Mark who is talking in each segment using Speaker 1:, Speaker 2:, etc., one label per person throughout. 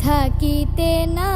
Speaker 1: থাকিতে না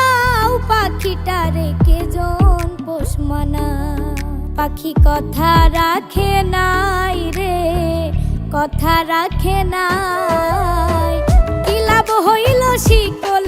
Speaker 1: পাখি কথা রাখে নাই রে কথা রাখে নাই। কি লাভ হইল শিকল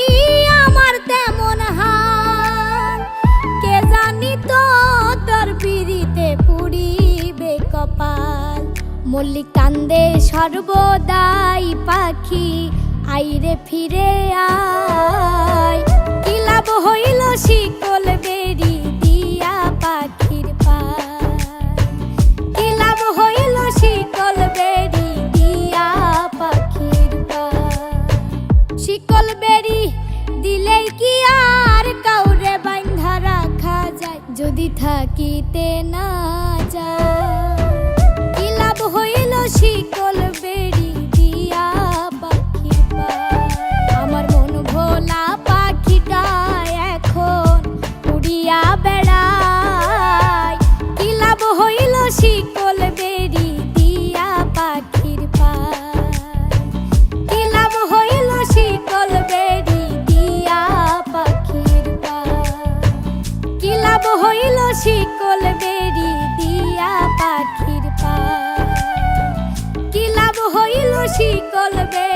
Speaker 1: মল্লিক কান্দে সর্বদাই পাখি, আইরে ফিরে আয়। কি লাভ হইল শিকল বেরি দিয়া পাখির কি লাভ হইল শিকল বেরি দিয়া পাখির শিকল বেরি দিলেই কি আর কাউরে বান্ধা রাখা যায়? যদি থাকিতে না যায়। লাভ হইল শিকল বেরি দিয়া পায় আমার মন ভোলা পাখিটা এখন উড়িয়া বেড়ায়। কি হইল শিকল বেরি দিয়া পাখির পায়। কি হইল শিকল বেরি দিয়া পাখির পায়। কি হইল শিকল বেরি দিয়া পাখির শিকল বেরি